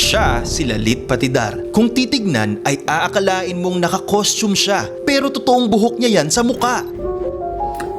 Siya si Lalit Patidar. Kung titignan ay aakalain mong naka-costume siya pero totoong buhok niya yan sa muka.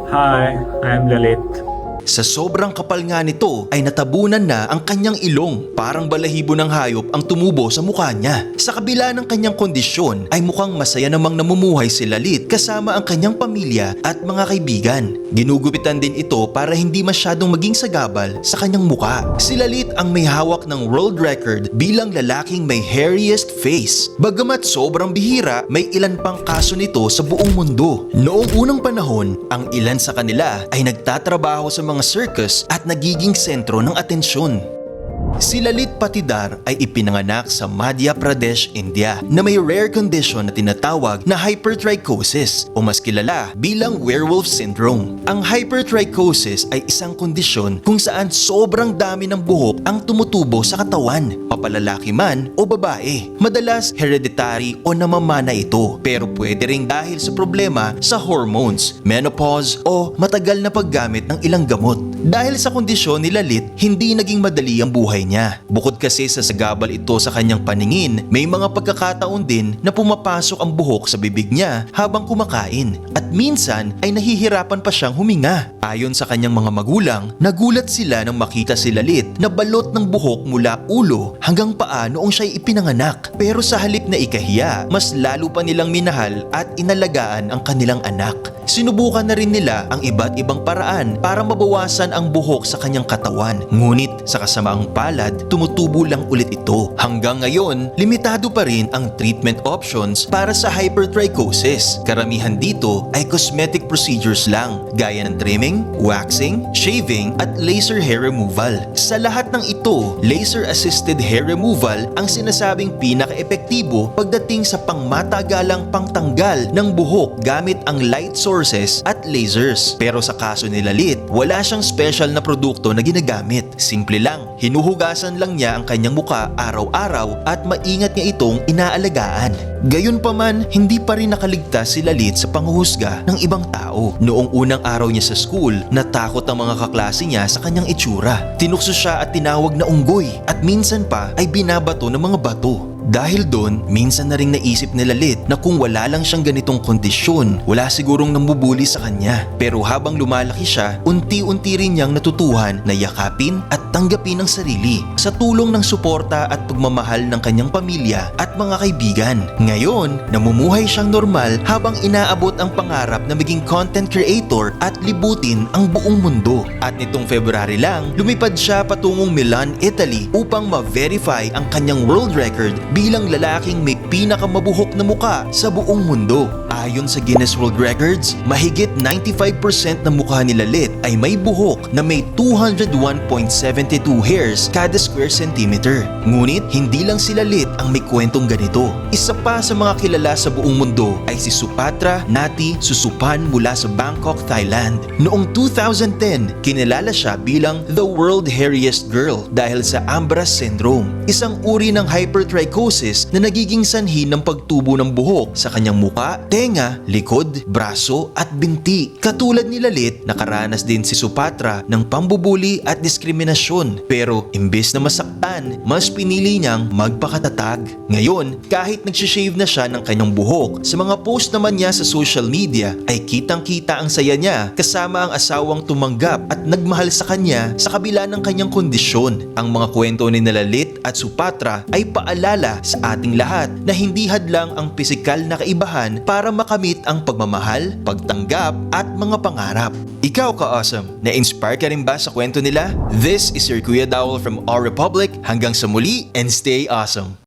Hi, I'm Lalit. Sa sobrang kapal nga nito ay natabunan na ang kanyang ilong. Parang balahibo ng hayop ang tumubo sa mukha niya. Sa kabila ng kanyang kondisyon ay mukhang masaya namang namumuhay si Lalit kasama ang kanyang pamilya at mga kaibigan. Ginugupitan din ito para hindi masyadong maging sagabal sa kanyang muka. Si Lalit ang may hawak ng world record bilang lalaking may hairiest face. Bagamat sobrang bihira, may ilan pang kaso nito sa buong mundo. Noong unang panahon, ang ilan sa kanila ay nagtatrabaho sa mga circus at nagiging sentro ng atensyon. Si Lalit Patidar ay ipinanganak sa Madhya Pradesh, India na may rare condition na tinatawag na hypertrichosis o mas kilala bilang werewolf syndrome. Ang hypertrichosis ay isang kondisyon kung saan sobrang dami ng buhok ang tumutubo sa katawan, papalalaki man o babae. Madalas hereditary o namamana ito pero pwede ring dahil sa problema sa hormones, menopause o matagal na paggamit ng ilang gamot. Dahil sa kondisyon ni Lalit, hindi naging madali ang buhay niya. Bukod kasi sa sagabal ito sa kanyang paningin, may mga pagkakataon din na pumapasok ang buhok sa bibig niya habang kumakain at minsan ay nahihirapan pa siyang huminga. Ayon sa kanyang mga magulang, nagulat sila nang makita si Lalit na balot ng buhok mula ulo hanggang paa noong siya'y ipinanganak. Pero sa halip na ikahiya, mas lalo pa nilang minahal at inalagaan ang kanilang anak. Sinubukan na rin nila ang iba't ibang paraan para mabawasan ang buhok sa kanyang katawan. Ngunit sa kasamaang palad, tumutubo lang ulit ito. Hanggang ngayon, limitado pa rin ang treatment options para sa hypertrichosis. Karamihan dito ay cosmetic procedures lang, gaya ng trimming, waxing, shaving, at laser hair removal. Sa lahat ng ito, laser-assisted hair removal ang sinasabing pinaka-epektibo pagdating sa pangmatagalang pangtanggal ng buhok gamit ang light sources at lasers. Pero sa kaso ni Lalit, wala siyang special na produkto na ginagamit. Simple lang, hinuhugasan lang niya ang kanyang muka araw-araw at maingat niya itong inaalagaan. Gayunpaman, hindi pa rin nakaligtas si Lalit sa panghuhusga ng ibang tao. Noong unang araw niya sa school, natakot ang mga kaklase niya sa kanyang itsura. Tinukso siya at tinawag na unggoy at minsan pa ay binabato ng mga bato. Dahil doon, minsan na rin naisip ni Lalit na kung wala lang siyang ganitong kondisyon, wala sigurong namubuli sa kanya. Pero habang lumalaki siya, unti-unti rin niyang natutuhan na yakapin at tanggapin ang sarili sa tulong ng suporta at pagmamahal ng kanyang pamilya at mga kaibigan. Ngayon, namumuhay siyang normal habang inaabot ang pangarap na maging content creator at libutin ang buong mundo. At nitong February lang, lumipad siya patungong Milan, Italy upang ma-verify ang kanyang world record bilang lalaking may pinakamabuhok na muka sa buong mundo. Ayon sa Guinness World Records, mahigit 95% ng mukha ni Lalit ay may buhok na may 201.72 hairs kada square centimeter. Ngunit hindi lang si Lalit ang may kwentong ganito. Isa pa sa mga kilala sa buong mundo ay si Supatra Nati Susupan mula sa Bangkok, Thailand. Noong 2010, kinilala siya bilang the world hairiest girl dahil sa Ambras syndrome, isang uri ng hypertrichosis na nagiging sanhi ng pagtubo ng buhok sa kanyang muka, tenga, likod, braso at binti. Katulad ni Lalit, nakaranas din si Supatra ng pambubuli at diskriminasyon pero imbes na masaktan, mas pinili niyang magpakatatag. Ngayon, kahit nagsishave na siya ng kanyang buhok, sa mga post naman niya sa social media ay kitang-kita ang saya niya kasama ang asawang tumanggap at nagmahal sa kanya sa kabila ng kanyang kondisyon. Ang mga kwento ni Nalalit at Supatra ay paalala sa ating lahat na hindi hadlang ang pisikal na kaibahan para makamit ang pagmamahal, pagtanggap at mga pangarap. Ikaw ka-awesome! Na-inspire ka rin ba sa kwento nila? This is your Kuya Dowell from Our Republic. Hanggang sa muli and stay awesome!